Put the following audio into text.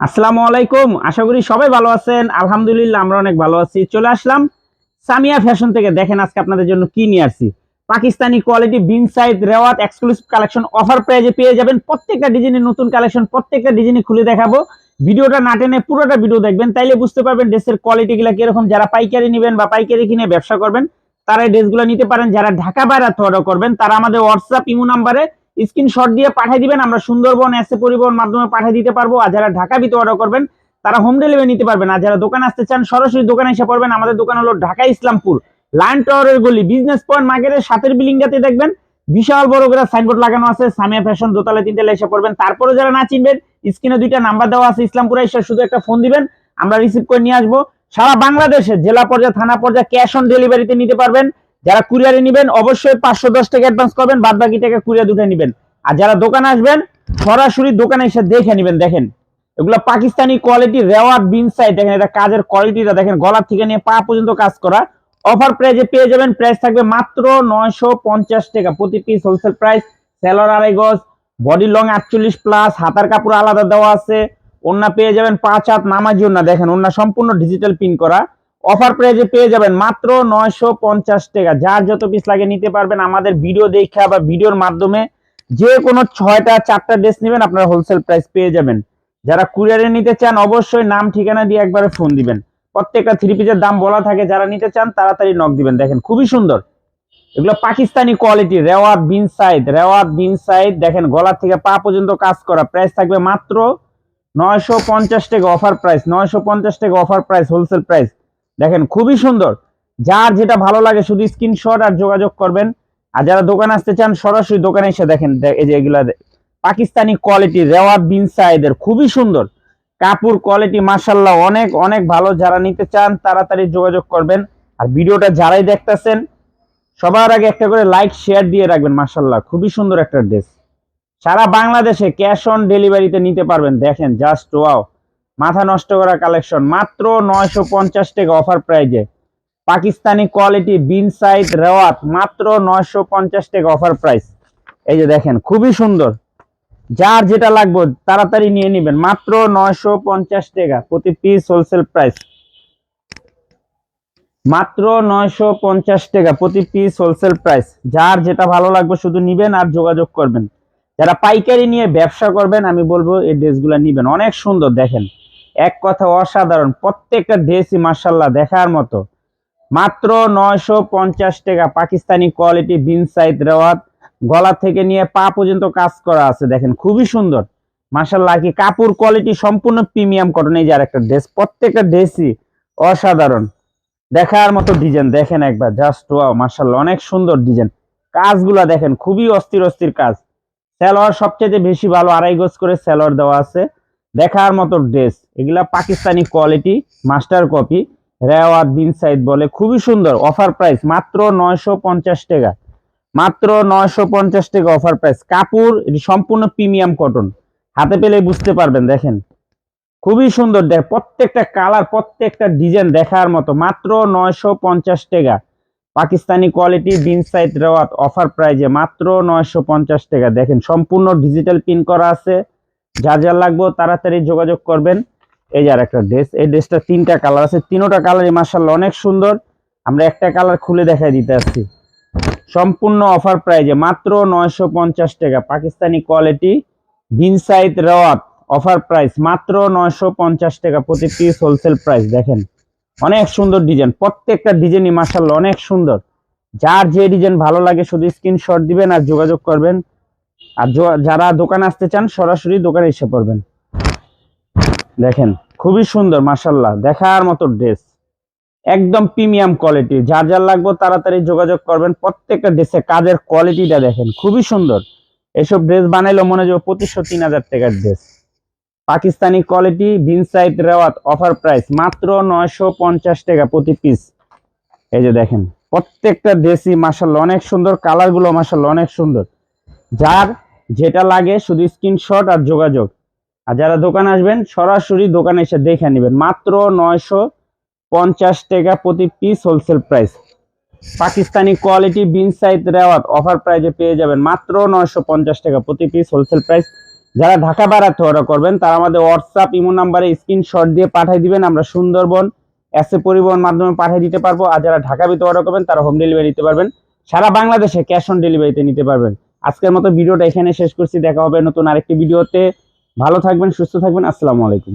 আসসালামু আলাইকুম। আশা করি সবাই ভালো আছেন। আলহামদুলিল্লাহ আমরা অনেক ভালো আছি। চলে আসলাম সামিয়া ফ্যাশন থেকে। দেখেন আজকে আপনাদের জন্য কি নিয়ে আসছি। পাকিস্তানি কোয়ালিটি বিন সাইড রেওয়াত এক্সক্লুসিভ কালেকশন অফার প্রাইজে পেয়ে যাবেন। প্রত্যেকটা ডিজাইনের নতুন কালেকশন, প্রত্যেকটা ডিজাইনে খুলে দেখাবো। ভিডিওটা না টেনে পুরোটা ভিডিও দেখবেন, তাইলে বুঝতে পারবেন ড্রেসের কোয়ালিটি গুলা কীরকম। যারা পাইকারি নেবেন বা পাইকারি কিনে ব্যবসা করবেন তারা এই ড্রেসগুলো নিতে পারেন। যারা ঢাকা বাইরে অর্ডার করবেন, তারা আমাদের হোয়াটসঅ্যাপ ইমো নাম্বারে স্ক্রিনশট দিয়ে পাঠিয়ে দিবেন, আমরা সুন্দরবন এসে পরিবহন মাধ্যমে পাঠিয়ে দিতে পারব। আর যারা ঢাকা ভিতরে অর্ডার করবেন, তারা হোম ডেলিভারি নিতে পারবেন। আর যারা দোকানে আসতে চান, সরাসরি দোকানে এসে পড়বেন। আমাদের দোকান হলো ঢাকা ইসলামপুর লাইন টাওয়ারের গলি বিজনেস পয়েন্ট মার্কেটের সাথের বিল্ডিংটাতে দেখবেন। বিশাল বড় করে সাইনবোর্ড লাগানো আছে, সামিয়া ফ্যাশন দোতলা তিনতলা এসে পড়বেন। তারপরে যারা না চিনবেন স্ক্রিনে দুইটা নাম্বার দেওয়া আছে, ইসলামপুরে এসে শুধু একটা ফোন দিবেন। আমরা রিসিভ করে নিয়ে আসব। সারা বাংলাদেশে জেলা পর্যায়ে, থানা পর্যায়ে ক্যাশ অন ডেলিভারিতে নিতে পারবেন। যারা কুরিয়ারে নেবেন, অবশ্যই পাঁচশো দশ টাকা অ্যাডভান্স করবেন বাদ বাকি টাকা কুরিয়ার দুটো নেবেন। আর যারা দোকানে আসবেন, সরাসরি দোকানে এসে দেখে নেবেন, দেখেন। এগুলো পাকিস্তানি কোয়ালিটি রেওয়ার বিন সাইড দেখেন এটা কাজের কোয়ালিটিটা দেখেন, গলার থেকে নিয়ে পা পর্যন্ত কাজ করা। অফার প্রাইজে পেয়ে যাবেন প্রাইস থাকবে মাত্র নয়শো পঞ্চাশ টাকা। প্রতি পিস হোলসেল প্রাইস সেলর আড়াই গজ বডি লং আটচল্লিশ প্লাস হাতার কাপড় আলাদা দেওয়া আছে। ওন্না পেয়ে যাবেন পাঁচ হাত নামাজি ওন্না দেখেন ওন্না সম্পূর্ণ ডিজিটাল পিন করা। অফার প্রাইজে পেয়ে যাবেন মাত্র নয়শো পঞ্চাশ টাকা। যার যত পিস লাগে নিতে পারবেন, আমাদের ভিডিও দেখা বা ভিডিওর মাধ্যমে যে কোনো ছয়টা, চারটা ড্রেস নেবেন, আপনারা হোলসেল প্রাইস পেয়ে যাবেন। যারা কুরিয়ারে নিতে চান, অবশ্যই নাম, ঠিকানা দিয়ে একবারে ফোন দিবেন। প্রত্যেকটা থ্রি পিসের দাম বলা থাকে, যারা নিতে চান, তাড়াতাড়ি নক দিবেন। দেখেন, খুবই সুন্দর। এগুলো পাকিস্তানি কোয়ালিটি রেওয়াত বিন সাইড রেওয়াত বিন সাইড দেখেন, গলার থেকে পা পর্যন্ত কাজ করা। প্রাইস থাকবে মাত্র নয়শো পঞ্চাশ টাকা অফার প্রাইস নয়শো পঞ্চাশ টাকা অফার প্রাইস হোলসেল প্রাইস দেখেন, খুবই সুন্দর। যার যেটা ভালো লাগে শুধু স্ক্রিনশট আর যোগাযোগ করবেন। আর যারা দোকান আসতে চান, সরাসরি দোকানে এসে দেখেন এই যে এগুলা পাকিস্তানি কোয়ালিটি রেওয়াত বিন সাইদের খুবই সুন্দর। কাপড় কোয়ালিটি মাসাল্লাহ অনেক অনেক ভালো। যারা নিতে চান, তাড়াতাড়ি যোগাযোগ করবেন। আর ভিডিওটা যারাই দেখতেছেন, সবার আগে একটা করে লাইক শেয়ার দিয়ে রাখবেন মাসাল্লাহ খুবই সুন্দর একটা ড্রেস সারা বাংলাদেশে ক্যাশ অন ডেলিভারিতে নিতে পারবেন। দেখেন জাস্ট ওয়াও মাথা নষ্ট করা কালেকশন মাত্র নয়শো পঞ্চাশ টাকা অফার প্রাইজে পাকিস্তানি কোয়ালিটি বিন সাইড রেওয়াত, মাত্র নয়শো পঞ্চাশ টাকা অফার প্রাইস এই যে দেখেন, খুবই সুন্দর। যার যেটা লাগবে, তাড়াতাড়ি নিয়ে নেবেন। মাত্র নয়শো পঞ্চাশ টাকা, প্রতি পিস হোলসেল প্রাইস মাত্র নয়শো পঞ্চাশ টাকা, প্রতি পিস হোলসেল প্রাইস যার যেটা ভালো লাগবে, শুধু নিবেন আর যোগাযোগ করবেন। যারা পাইকারি নিয়ে ব্যবসা করবেন, আমি বলব এই ড্রেসগুলো নিবেন। অনেক সুন্দর, দেখেন। এক কথা অসাধারণ, প্রত্যেকটা ড্রেসই মার্শাল্লাহ দেখার মতো। মাত্র নয়শো পঞ্চাশ টাকা পাকিস্তানি কোয়ালিটি বিন সাইড রেওয়াত। গলা থেকে নিয়ে পা পর্যন্ত কাজ করা আছে, দেখেন, খুবই সুন্দর। মার্শাল্লাহ কি কাপড় কোয়ালিটি সম্পূর্ণ প্রিমিয়াম কটন এই যে আর একটা ড্রেস প্রত্যেকটা ড্রেসই অসাধারণ। দেখার মতো ডিজাইন দেখেন একবার জাস্ট ওয়াও মার্শাল্লাহ অনেক সুন্দর ডিজাইন কাজগুলা দেখেন, খুবই অস্থির অস্থির কাজ। স্যালোয়ার সবচেয়ে বেশি ভালো আড়াই গজ করে স্যালোয়ার দেওয়া আছে। দেখার মতো ড্রেস এগুলা পাকিস্তানি কোয়ালিটি মাস্টার কপি রেওয়াত বিন সাইড বলে, খুবই সুন্দর অফার প্রাইস মাত্র নয়শো পঞ্চাশ টাকা। মাত্র নয়শো পঞ্চাশ টাকা অফার প্রাইস কাপড়, এটি সম্পূর্ণ প্রিমিয়াম কটন হাতে পেলে বুঝতে পারবেন, দেখেন। খুবই সুন্দর, দেখ, প্রত্যেকটা কালার প্রত্যেকটা ডিজাইন দেখার মতো, মাত্র নয়শো পঞ্চাশ টাকা। পাকিস্তানি কোয়ালিটি বিন সাইড রেওয়াত অফার প্রাইজে মাত্র নয়শো পঞ্চাশ টাকা। দেখেন, সম্পূর্ণ ডিজিটাল পিন করা আছে। যা যা লাগবে তাড়াতাড়ি যোগাযোগ করবেন। এই যে আর একটা ড্রেস এই ড্রেসটা তিনটা কালার আছে। তিনোটা কালারই মার্শাল্লাহ অনেক সুন্দর। আমরা একটা কালার খুলে দেখাই দিতে আসছি। সম্পূর্ণ অফার প্রাইজে মাত্র নয়শো পঞ্চাশ টাকা। পাকিস্তানি কোয়ালিটি বিন সাইড রেওয়াত অফার প্রাইস মাত্র নয়শো পঞ্চাশ টাকা প্রতি পিস হোলসেল প্রাইস দেখেন, অনেক সুন্দর ডিজাইন প্রত্যেকটা ডিজাইনই মার্শাল্লাহ অনেক সুন্দর। যার যে ডিজাইন ভালো লাগে শুধু স্ক্রিনশট দিবেন আর যোগাযোগ করবেন। আর যারা দোকানে আসতে চান, সরাসরি দোকানে এসে পড়বেন। দেখেন, খুবই সুন্দর মার্শাল্লাহ দেখার মতো ড্রেস। একদম প্রিমিয়াম কোয়ালিটি। যার যার লাগবে তাড়াতাড়ি যোগাযোগ করবেন। প্রত্যেকটা ড্রেসে কাজের কোয়ালিটিটা দেখেন, খুবই সুন্দর। এসব ড্রেস বানাইলে মনে যাবে পঁচিশশো, তিন হাজার টাকার ড্রেস। পাকিস্তানি কোয়ালিটি, বিন সাইড রেওয়াত, অফার প্রাইস। মাত্র নয়শো পঞ্চাশ টাকা প্রতি পিস। এই যে দেখেন, প্রত্যেকটা ড্রেসই মাসাল্লাহ অনেক সুন্দর, কালারগুলো মাসাল্লাহ অনেক সুন্দর। যার যেটা লাগে শুধু স্ক্রিনশট আর যোগাযোগ। আর যারা দোকান আসবেন, সরাসরি দোকানে এসে দেখে নেবেন। মাত্র নয়শো পঞ্চাশ টাকা প্রতি piece wholesale price Pakistani quality Bin Saeed রেওয়াত offer প্রাইজে পেয়ে যাবেন মাত্র নয়শো পঞ্চাশ টাকা প্রতি পিস হোলসেল প্রাইস যারা ঢাকা বাড়াতে অর্ডার করবেন, তারা আমাদের হোয়াটসঅ্যাপ ইমো নাম্বারে স্ক্রিনশট দিয়ে পাঠিয়ে দিবেন। আমরা সুন্দরবন এসে পরিবহন মাধ্যমে পাঠিয়ে দিতে পারব। আর যারা ঢাকা ভিতরে অর্ডার করবেন, তারা হোম ডেলিভারি দিতে পারবেন। সারা বাংলাদেশে ক্যাশ অন ডেলিভারিতে নিতে পারবেন। আজকের মতো ভিডিওটা এখানে শেষ করছি। দেখা হবে নতুন আরেকটি ভিডিওতে। ভালো থাকবেন, সুস্থ থাকবেন। আসসালামু আলাইকুম।